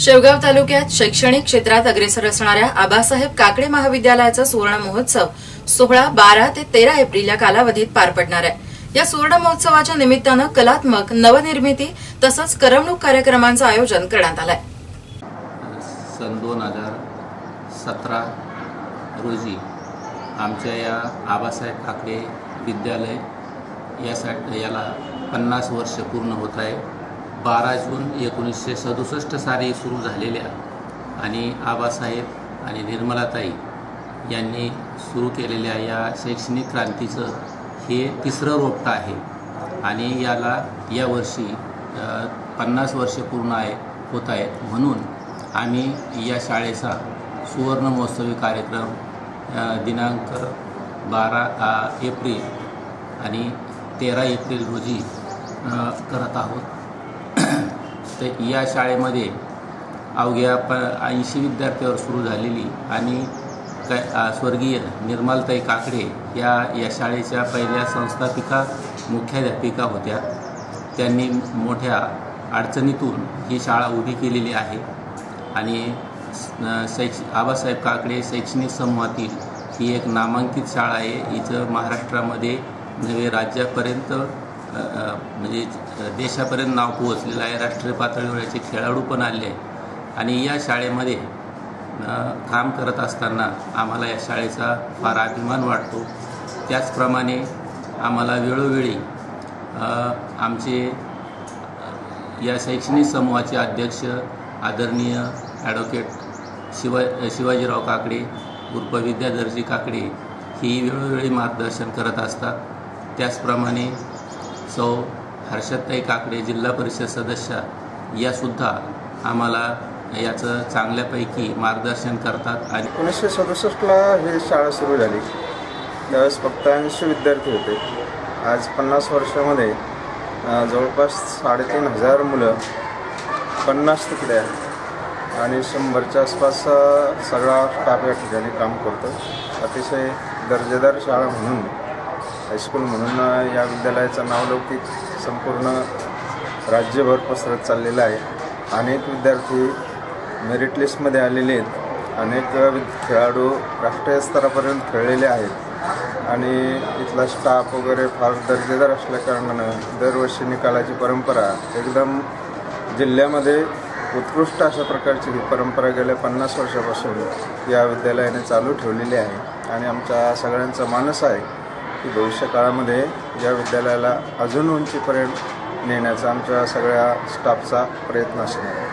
शेवगाव तालुक्यात शैक्षणिक क्षेत्रात अग्रेसर असणाऱ्या आबासाहेब काकडे महाविद्यालयाचा सुवर्ण महोत्सव सोहळा बारा ते तेरा एप्रिल या कालावधीत पार पडणार आहे. या सुवर्ण महोत्सवाच्या निमित्तानं कलात्मक नवनिर्मिती तसंच करमणूक कार्यक्रमांचं आयोजन करण्यात आलंय. सन दोन हजार सतरा रोजी आमच्या या आबासाहेब काकडे विद्यालय यासाठी याला पन्नास वर्ष पूर्ण होत आहे. बारा जून एकोणीसशे सदुसष्ट साली सुरू झालेल्या आणि आबासाहेब आणि निर्मलाताई यांनी सुरू केलेल्या या शैक्षणिक क्रांतीचं हे तिसरं रोपटं आहे. आणि याला यावर्षी पन्नास वर्ष पूर्ण आहे होत आहेत. म्हणून आम्ही या शाळेचा सुवर्ण महोत्सवी कार्यक्रम दिनांक बारा एप्रिल आणि तेरा एप्रिल रोजी करत आहोत. तर या शाळेमध्ये अवघ्या प ऐंशी विद्यार्थ्यावर सुरू झालेली आणि काय स्वर्गीय निर्मलताई काकडे या या शाळेच्या पहिल्या संस्थापिका मुख्याध्यापिका होत्या. त्यांनी मोठ्या अडचणीतून ही शाळा उभी केलेली आहे. आणि शैक्ष आबासाहेब काकडे शैक्षणिक समूहातील ही एक नामांकित शाळा आहे. हिचं महाराष्ट्रामध्ये नव्हे राज्यापर्यंत म्हणजे देशापर्यंत नाव पोहोचलेलं आहे. राष्ट्रीय पातळीवर याचे खेळाडू पण आले आहेत. आणि या शाळेमध्ये काम करत असताना आम्हाला या शाळेचा फार अभिमान वाटतो. त्याचप्रमाणे आम्हाला वेळोवेळी आमचे या शैक्षणिक समूहाचे अध्यक्ष आदरणीय ॲडव्होकेट शिवा शिवाजीराव काकडे उर्फ विद्याधरजी काकडे ही वेळोवेळी मार्गदर्शन करत असतात. त्याचप्रमाणे सौ हर्षदताई काकडे जिल्हा परिषद सदस्य यासुद्धा आम्हाला याचं चांगल्यापैकी मार्गदर्शन करतात. आणि एकोणीसशे सदुसष्टला ही शाळा सुरू झाली. त्यावेळेस फक्त ऐंशी विद्यार्थी होते. आज पन्नास वर्षामध्ये जवळपास साडेतीन हजार मुलं पन्नास तुकड्या आणि शंभरच्या आसपास सगळा स्टाफ या ठिकाणी काम करतो. अतिशय दर्जेदार शाळा म्हणून हायस्कूल म्हणून या विद्यालयाचं नावलौकिक संपूर्ण राज्यभर पसरत चाललेलं आहे. अनेक विद्यार्थी मेरिट लिस्टमध्ये आलेले आहेत. अनेक खेळाडू राष्ट्रीय स्तरापर्यंत खेळलेले आहेत. आणि इथला स्टाफ वगैरे फार दर्जेदार असल्याकारणानं दरवर्षी निकालाची परंपरा एकदम जिल्ह्यामध्ये उत्कृष्ट अशा प्रकारची ही परंपरा गेल्या पन्नास वर्षापासून या विद्यालयाने चालू ठेवलेली आहे. आणि आमचा सगळ्यांचा मानस आहे की भविष्य काळामध्ये या विद्यालयाला अजून उंचीपर्यंत नेण्याचा आमच्या सगळ्या स्टाफचा प्रयत्न असणार आहे.